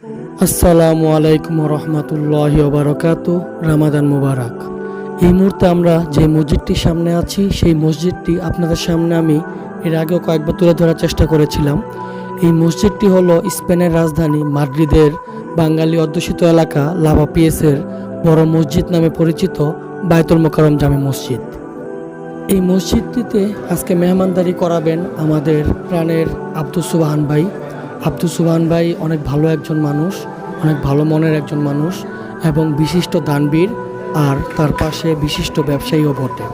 আসসালামু আলাইকুম রহমতুল্লাহ বারকাত। রামাদান মুবারক। এই মুহূর্তে আমরা যে মসজিদটির সামনে আছি, সেই মসজিদটি আপনাদের সামনে আমি এর আগেও কয়েকবার তুলে ধরার চেষ্টা করেছিলাম। এই মসজিদটি হলো স্পেনের রাজধানী মাদ্রিদের বাঙালি অধ্যুষিত এলাকা লাভা পিএসের বড় মসজিদ নামে পরিচিত বায়তুল মোকারম জামে মসজিদ। এই মসজিদটিতে আজকে মেহমানদারি করাবেন আমাদের প্রাণের আব্দুল সুবাহান ভাই। আব্দুল সুবাহান ভাই অনেক ভালো একজন মানুষ, অনেক ভালো মনের একজন মানুষ এবং বিশিষ্ট দানবীর আর তার পাশে বিশিষ্ট ব্যবসায়ীও বটে।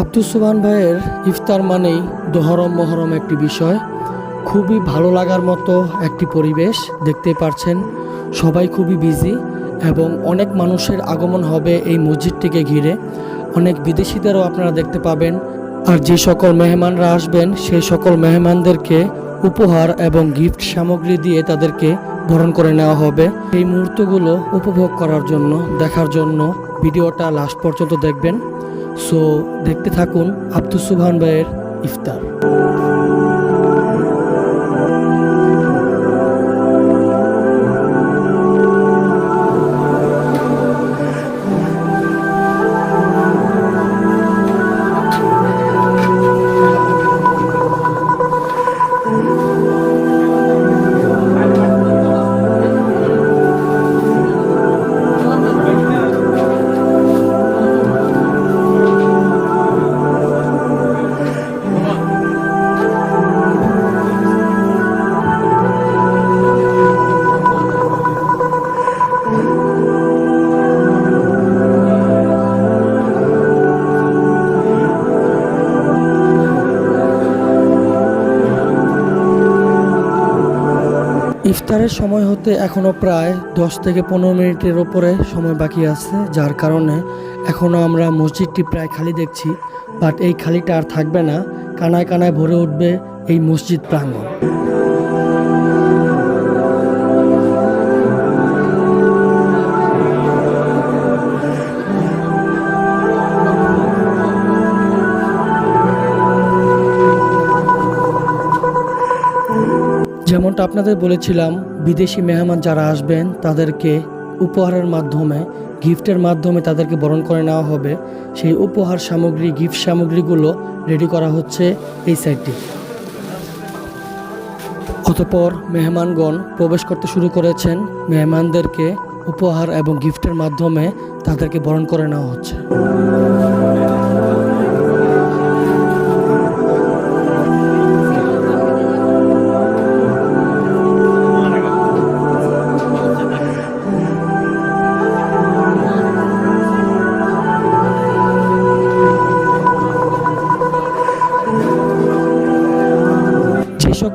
আব্দুল সুবহান ভাইয়ের ইফতার মানেই দহরম মহরম একটি বিষয়। খুবই ভালো লাগার মতো একটি পরিবেশ দেখতে পারছেন। সবাই খুবই বিজি এবং অনেক মানুষের আগমন হবে এই মসজিদটিকে ঘিরে। অনেক বিদেশিদেরও আপনারা দেখতে পাবেন। আর যে সকল মেহমানরা আসবেন সেই সকল মেহমানদেরকে উপহার এবং গিফট সামগ্রী দিয়ে তাদেরকে বরণ করে নেওয়া হবে। এই মুহূর্তগুলো উপভোগ করার জন্য, দেখার জন্য ভিডিওটা লাস্ট পর্যন্ত দেখবেন। সো দেখতে থাকুন আব্দুল সুবহান ভাইয়ের ইফতার। ইফতারের সময় হতে এখনও প্রায় দশ থেকে পনেরো মিনিটের ওপরে সময় বাকি আছে, যার কারণে এখনও আমরা মসজিদটি প্রায় খালি দেখছি বাট এই খালিটা আর থাকবে না। কানায় কানায় ভরে উঠবে এই মসজিদ প্রাঙ্গণ। যেমনটা আপনাদের বলেছিলাম, বিদেশি মেহমান যারা আসবেন, তাদেরকে উপহারের মাধ্যমে, গিফটের মাধ্যমে তাদেরকে বরণ করে নেওয়া হবে। সেই উপহার সামগ্রী, গিফট সামগ্রীগুলো রেডি করা হচ্ছে এই সাইডটি অতপর মেহমানগণ প্রবেশ করতে শুরু করেছেন। মেহমানদেরকে উপহার এবং গিফটের মাধ্যমে তাদেরকে বরণ করে নেওয়া হচ্ছে।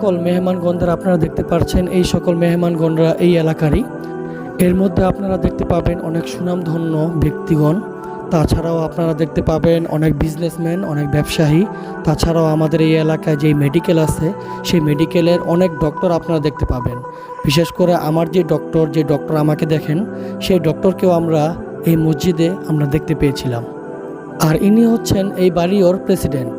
সকল মেহমানগণদের আপনারা দেখতে পাচ্ছেন এই সকল মেহমানগণরা এই এলাকারই। এর মধ্যে আপনারা দেখতে পাবেন অনেক সুনামধন্য ব্যক্তিগণ। তাছাড়াও আপনারা দেখতে পাবেন অনেক বিজনেসম্যান অনেক ব্যবসায়ী। তাছাড়াও আমাদের এই এলাকায় যেই মেডিকেল আছে, সেই মেডিকেলের অনেক ডক্টর আপনারা দেখতে পাবেন। বিশেষ করে আমার যে ডক্টর যে ডক্টর আমাকে দেখেন, সেই ডক্টরকেও আমরা এই মসজিদে আমরা দেখতে পেয়েছিলাম। আর ইনি হচ্ছেন এই বাড়িওর প্রেসিডেন্ট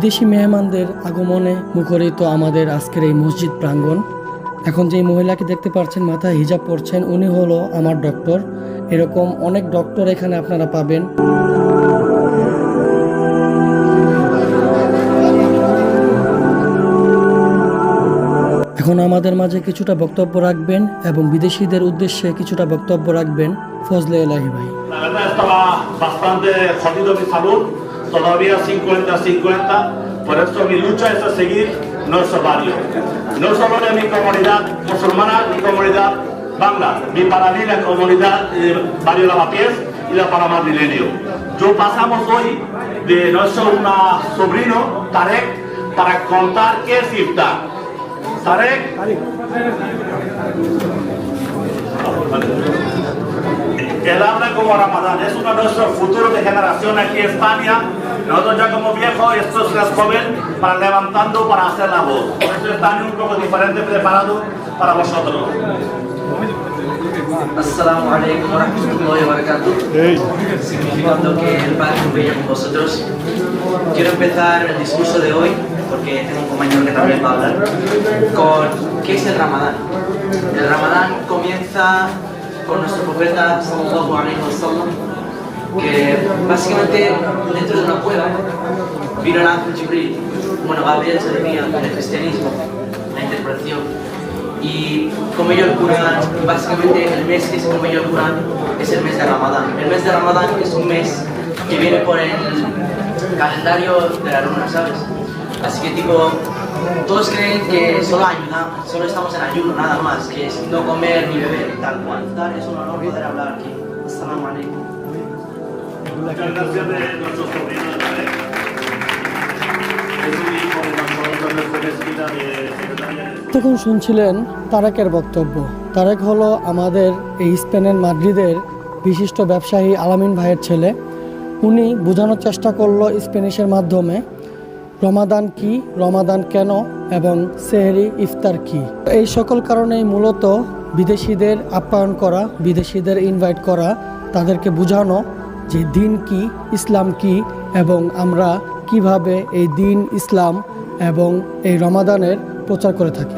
বিদেশি মেহমানদের আগমনে মুখরিত আমাদের আজকের এই মসজিদ প্রাঙ্গণ। এখন যেই মহিলাকে দেখতে পাচ্ছেন, মাথায় হিজাব পরছেন, উনি হলো আমার ডক্টর। এরকম অনেক ডক্টর এখানে আপনারা পাবেন। এখন আমাদের মাঝে কিছুটা বক্তব্য রাখবেন এবং বিদেশিদের উদ্দেশ্যে কিছুটা বক্তব্য রাখবেন। ফজলে এলাহি ভাই। Todavía 50-50, por eso mi lucha es a seguir nuestro barrio. No solo de mi comunidad musulmana, mi comunidad bangla, mi paralela comunidad eh, barrio Lavapiés y la para madrileño. Yo pasamos hoy de nuestro una sobrino, Tarek, para contar qué es iftar. Tarek. Él habla como Ramadán, es uno de nuestros futuros de generación aquí en España. Nosotros ya como viejos, esto es más joven, para levantando, para hacer la voz. Por eso están un poco diferente preparado para vosotros. Assalamu alaikum warahmatullahi wabarakatuh. Cuando que el Padre veía con vosotros, quiero empezar el discurso de hoy, porque tengo un compañero que también va a hablar, con ¿qué es el Ramadán? El Ramadán comienza con nuestro profeta sallallahu alaihi wasallam, que básicamente dentro de una cueva vino el ángel Jibril, bueno, Gabriel diría en el cristianismo, la interpretación, y como ellos el Corán, básicamente el mes que se come yo el Corán es el mes de Ramadán. El mes de Ramadán es un mes que viene por el calendario de la luna, ¿sabes? Así que tipo, todos creen que solo ayuda, solo estamos en ayuno, nada más, que es no comer ni beber, tal cual. Tal, es un honor poder hablar aquí. Assalamu alaikum. তখন শুনছিলেন তারেকের বক্তব্য। তারেক হলো আমাদের এই স্পেনের মাদ্রিদের বিশিষ্ট ব্যবসায়ী আলামিন ভাইয়ের ছেলে। উনি বোঝানোর চেষ্টা করল স্প্যানিশের মাধ্যমে রমাদান কি রমাদান কেন এবং সেহরি ইফতার কি। এই সকল কারণেই মূলত বিদেশিদের আপ্যায়ন করা বিদেশিদের ইনভাইট করা তাদেরকে বোঝানো যে দিন কি ইসলাম কি এবং আমরা কীভাবে এই দিন ইসলাম এবং এই রমাদানের প্রচার করে থাকি।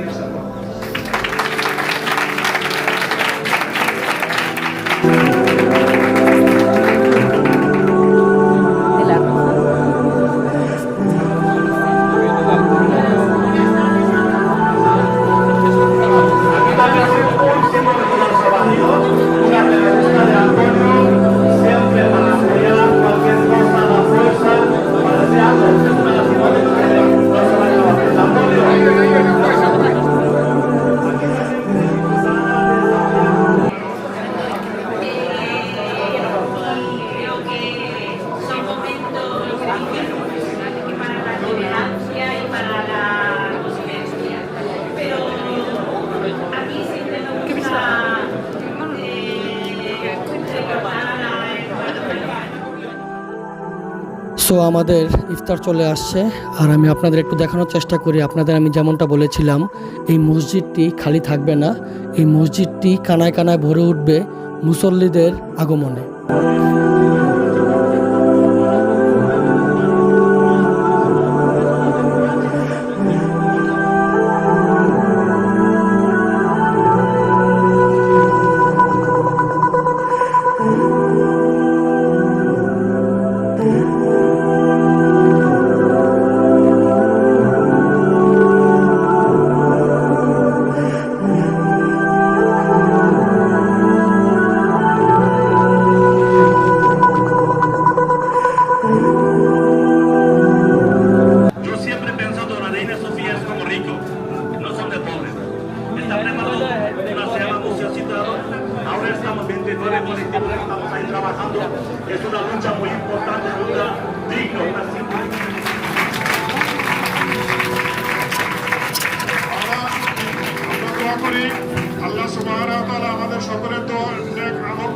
সো আমাদের ইফতার চলে আসছে। আর আমি আপনাদের একটু দেখানোর চেষ্টা করি। আপনাদের আমি যেমনটা বলেছিলাম, এই মসজিদটি খালি থাকবে না। এই মসজিদটি কানায় কানায় ভরে উঠবে মুসল্লিদের আগমনে।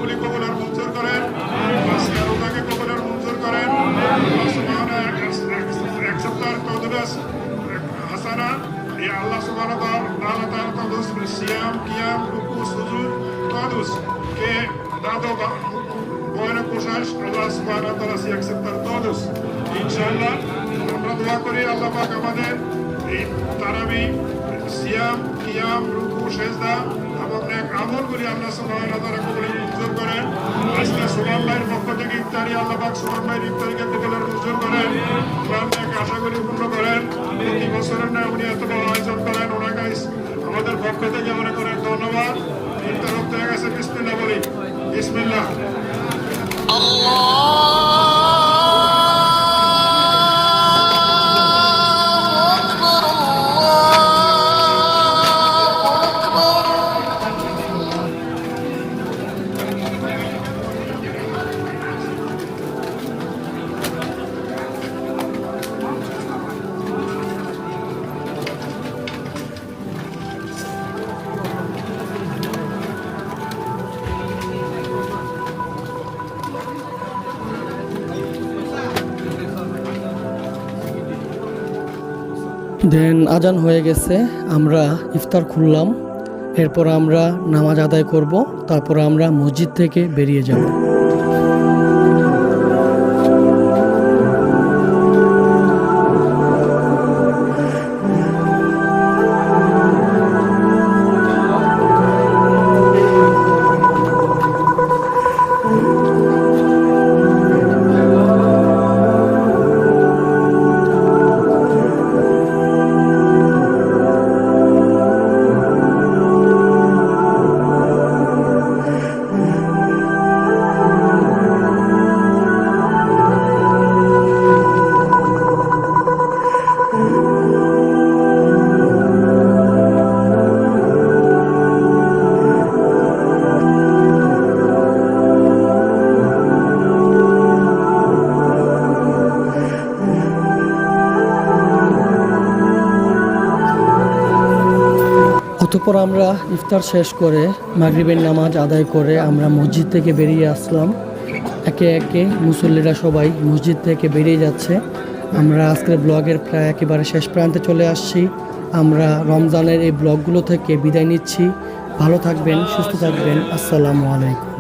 নেক আমলগুলি কবুল আর মঞ্জুর করেন। আজকে রোজাকে কবুল আর মঞ্জুর করেন। আল্লাহ সুবহানাহু এক সপ্তাহের তদরস হাসানা। এই আল্লাহ তাআলা তাআলা তদরস সিয়াম, কিয়াম রুকু todos que dado buena cosas Allah subhanahu wa ta'ala se aceptar ইনশাআল্লাহ আমরা দোয়া করি আল্লাহ আমাদের এই তারাবি, সিয়াম, কিয়াম, রুকু, সেজদা এবং এক আমলগুলি আল্লাহ সুবহানাহু ওয়া তাআলা মঞ্জুর করেন। আজকে সুবহান ভাইয়ের পক্ষ থেকে ইফতারি আল্লাহ ভাইয়ের করেন। আশা করি পূর্ণ করেন। প্রতি বছরের ন্যায় উনি এত বড় আয়োজন করেন। ওনাকে আমাদের পক্ষ থেকে মনে করেন ধন্যবাদ। ইফতার হয়ে গেছে বিসমিল্লা বলি। বিসমিল্লাহ। দেন আজান হয়ে গেছে, আমরা ইফতার খুললাম। এরপর আমরা নামাজ আদায় করব, তারপর আমরা মসজিদ থেকে বেরিয়ে যাব। অতঃপর আমরা ইফতার শেষ করে মাগরিবের নামাজ আদায় করে আমরা মসজিদ থেকে বেরিয়ে আসলাম। একে একে মুসল্লিরা সবাই মসজিদ থেকে বেরিয়ে যাচ্ছে। আমরা আজকের ব্লগের প্রায় একেবারে শেষ প্রান্তে চলে আসছি। আমরা রমজানের এই ব্লগগুলো থেকে বিদায় নিচ্ছি। ভালো থাকবেন, সুস্থ থাকবেন। আসসালামু আলাইকুম।